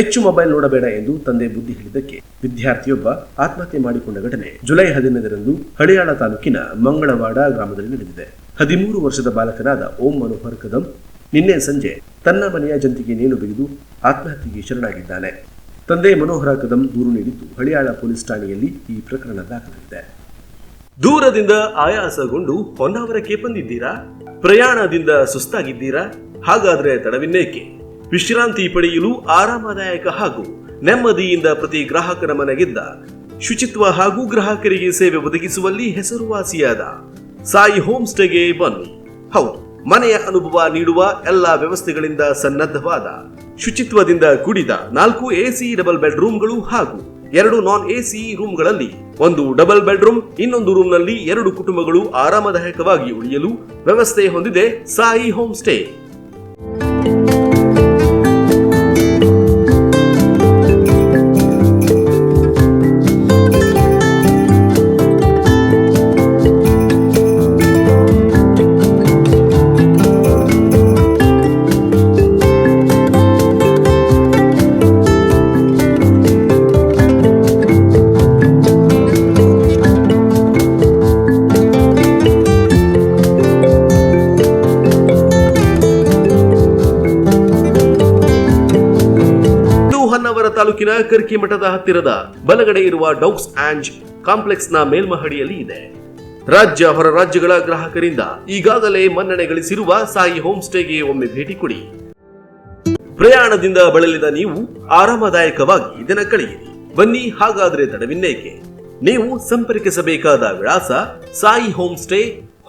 ಹೆಚ್ಚು ಮೊಬೈಲ್ ನೋಡಬೇಡ ಎಂದು ತಂದೆ ಬುದ್ಧಿ ಹೇಳಿದ್ದಕ್ಕೆ ವಿದ್ಯಾರ್ಥಿಯೊಬ್ಬ ಆತ್ಮಹತ್ಯೆ ಮಾಡಿಕೊಂಡ ಘಟನೆ ಜುಲೈ ಹದಿನೈದರಂದು ಹಳಿಯಾಳ ತಾಲೂಕಿನ ಮಂಗಳವಾಡ ಗ್ರಾಮದಲ್ಲಿ ನಡೆದಿದೆ. ಹದಿಮೂರು ವರ್ಷದ ಬಾಲಕನಾದ ಓಂ ಮನೋಹರ್ ಕದಂ ನಿನ್ನೆ ಸಂಜೆ ತನ್ನ ಮನೆಯ ಜಂತಿಗೆ ನೇಣು ಬಿಗಿದು ಆತ್ಮಹತ್ಯೆಗೆ ಶರಣಾಗಿದ್ದಾನೆ. ತಂದೆ ಮನೋಹರ ಕದಂ ದೂರು ನೀಡಿದ್ದು ಹಳಿಯಾಳ ಪೊಲೀಸ್ ಠಾಣೆಯಲ್ಲಿ ಈ ಪ್ರಕರಣ ದಾಖಲಾಗಿದೆ ದೂರದಿಂದ ಆಯಾಸಗೊಂಡು ಹೊನ್ನಾವರಕ್ಕೆ ಬಂದಿದ್ದೀರಾ? ಪ್ರಯಾಣದಿಂದ ಸುಸ್ತಾಗಿದ್ದೀರಾ? ಹಾಗಾದ್ರೆ ತಡವಿನ್ನೇಕೆ? ವಿಶ್ರಾಂತಿ ಪಡೆಯಲು ಆರಾಮದಾಯಕ ಹಾಗೂ ನೆಮ್ಮದಿಯಿಂದ ಪ್ರತಿ ಗ್ರಾಹಕರ ಮನೆಗಿದ್ದ ಶುಚಿತ್ವ ಹಾಗೂ ಗ್ರಾಹಕರಿಗೆ ಸೇವೆ ಒದಗಿಸುವಲ್ಲಿ ಹೆಸರುವಾಸಿಯಾದ ಸಾಯಿ ಹೋಮ್ ಸ್ಟೇಗೆ ಬನ್ನಿ. ಹೌದು, ಮನೆಯ ಅನುಭವ ನೀಡುವ ಎಲ್ಲಾ ವ್ಯವಸ್ಥೆಗಳಿಂದ ಸನ್ನದ್ಧವಾದ, ಶುಚಿತ್ವದಿಂದ ಕೂಡಿದ ನಾಲ್ಕು ಎಸಿ ಡಬಲ್ ಬೆಡ್ರೂಮ್ಗಳು ಹಾಗೂ ಎರಡು ನಾನ್ ಎಸಿ ರೂಮ್ಗಳಲ್ಲಿ ಒಂದು ಡಬಲ್ ಬೆಡ್ರೂಮ್, ಇನ್ನೊಂದು ರೂಮ್ನಲ್ಲಿ ಎರಡು ಕುಟುಂಬಗಳು ಆರಾಮದಾಯಕವಾಗಿ ಉಳಿಯಲು ವ್ಯವಸ್ಥೆ ಹೊಂದಿದೆ ಸಾಯಿ ಹೋಮ್ ಸ್ಟೇ ತಾಲೂಕಿನ ಕರ್ಕಿ ಮಠದ ಹತ್ತಿರದ ಬಲಗಡೆ ಇರುವ ಡೌಕ್ಸ್ ಆಂಜ್ ಕಾಂಪ್ಲೆಕ್ಸ್ನ ಮೇಲ್ಮಹಡಿಯಲ್ಲಿ ಇದೆ. ರಾಜ್ಯ ಹೊರ ರಾಜ್ಯಗಳ ಗ್ರಾಹಕರಿಂದ ಈಗಾಗಲೇ ಮನ್ನಣೆ ಗಳಿಸಿರುವ ಸಾಯಿ ಹೋಮ್ ಸ್ಟೇಗೆ ಒಮ್ಮೆ ಭೇಟಿ ಕೊಡಿ. ಪ್ರಯಾಣದಿಂದ ಬಳಲಿದ ನೀವು ಆರಾಮದಾಯಕವಾಗಿ ದಿನ ಕಳೆಯಿರಿ. ಬನ್ನಿ ಹಾಗಾದ್ರೆ ತಡವಿನ್ನೇಕೆ. ನೀವು ಸಂಪರ್ಕಿಸಬೇಕಾದ ವಿಳಾಸ ಸಾಯಿ ಹೋಮ್ ಸ್ಟೇ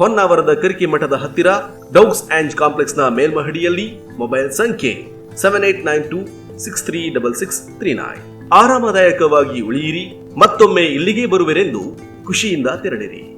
ಹೊನ್ನಾವರದ ಕರ್ಕಿ ಮಠದ ಹತ್ತಿರ ಡೌಗ್ಸ್ ಆಂಜ್ ಕಾಂಪ್ಲೆಕ್ಸ್ನ ಮೇಲ್ಮಹಡಿಯಲ್ಲಿ ಮೊಬೈಲ್ ಸಂಖ್ಯೆ seven eight nine two six three double six three nine. ಆರಾಮದಾಯಕವಾಗಿ ಉಳಿಯಿರಿ. ಮತ್ತೊಮ್ಮೆ ಇಲ್ಲಿಗೆ ಬರುವೆರೆಂದು ಖುಷಿಯಿಂದ ತೆರಳಿರಿ.